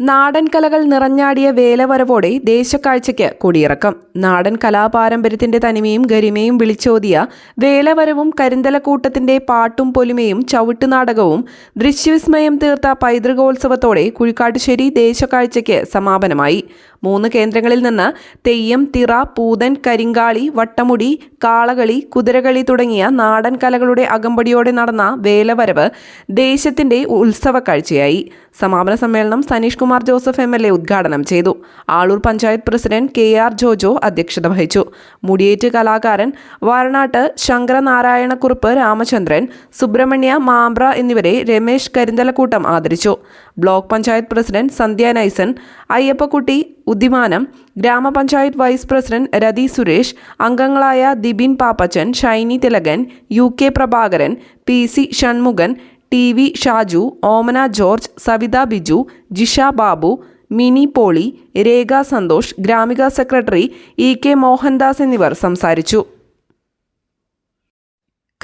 നാടൻ കലകൾ നിറഞ്ഞാടിയ വേലവരവോടെ ദേശക്കാഴ്ചയ്ക്ക് കൊടിയിറക്കം. നാടൻ കലാപാരമ്പര്യത്തിന്റെ തനിമയും ഗരിമയും വിളിച്ചോതിയ വേലവരവും കരിന്തലക്കൂട്ടത്തിന്റെ പാട്ടും പൊലിമയും ചവിട്ടുനാടകവും ദൃശ്യവിസ്മയം തീർത്ത പൈതൃകോത്സവത്തോടെ കുഴിക്കാട്ടുശ്ശേരി ദേശക്കാഴ്ചയ്ക്ക് സമാപനമായി. മൂന്ന് കേന്ദ്രങ്ങളിൽ നിന്ന് തെയ്യം തിറ പൂതൻ കരിങ്കാളി വട്ടമുടി കാളകളി കുതിരകളി തുടങ്ങിയ നാടൻ കലകളുടെ അകമ്പടിയോടെ നടന്ന വേലവരവ് ദേശത്തിന്റെ ഉത്സവ കാഴ്ചയായി. സമാപന സമ്മേളനം Sanish Kumar Joseph M L A ഉദ്ഘാടനം ചെയ്തു. Aloor panchayat president K R Jojo അധ്യക്ഷത വഹിച്ചു. മുടിയേറ്റ് കലാകാരൻ വാരണാട്ട് ശങ്കരനാരായണക്കുറുപ്പ് രാമചന്ദ്രൻ സുബ്രഹ്മണ്യ മാമ്പ്ര എന്നിവരെ രമേശ് കരിന്തലക്കൂട്ടം ആദരിച്ചു. ബ്ലോക്ക് പഞ്ചായത്ത് പ്രസിഡന്റ് സന്ധ്യ നൈസൻ അയ്യപ്പക്കുട്ടി ഉദ്ദിമാനം ഗ്രാമപഞ്ചായത്ത് വൈസ് പ്രസിഡന്റ് രതി സുരേഷ് അംഗങ്ങളായ Dibin Pappachan Shiny Thilakan U K Prabhakaran P C Shanmukhan T V Shaju Omana George Savitha Biju Jisha Babu Mini Poly Rekha Santhosh Gramika secretary E K Mohandas എന്നിവർ സംസാരിച്ചു.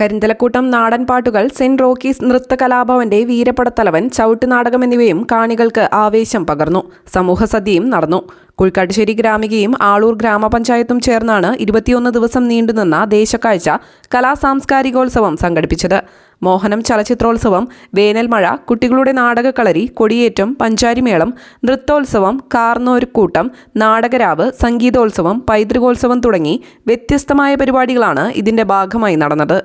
കരിന്തലക്കൂട്ടം നാടൻ പാട്ടുകൾ saint Rockies നൃത്തകലാഭവന്റെ വീരപ്പടത്തലവൻ ചവിട്ടുനാടകം എന്നിവയും കാണികൾക്ക് ആവേശം പകർന്നു. സമൂഹസദ്യയും നടന്നു. കുഴിക്കാട്ടുശ്ശേരി ഗ്രാമികയും ആളൂർ ഗ്രാമപഞ്ചായത്തും ചേർന്നാണ് ഇരുപത്തിയൊന്ന് ദിവസം നീണ്ടുനിന്ന ദേശക്കാഴ്ച കലാ സാംസ്കാരികോത്സവം സംഘടിപ്പിച്ചത്. മോഹനം ചലച്ചിത്രോത്സവം വേനൽമഴ കുട്ടികളുടെ നാടകക്കളരി കൊടിയേറ്റം പഞ്ചാരിമേളം നൃത്തോത്സവം കാർന്നോരുക്കൂട്ടം നാടകരാവ് സംഗീതോത്സവം പൈതൃകോത്സവം തുടങ്ങി വ്യത്യസ്തമായ പരിപാടികളാണ് ഇതിന്റെ ഭാഗമായി നടന്നത്.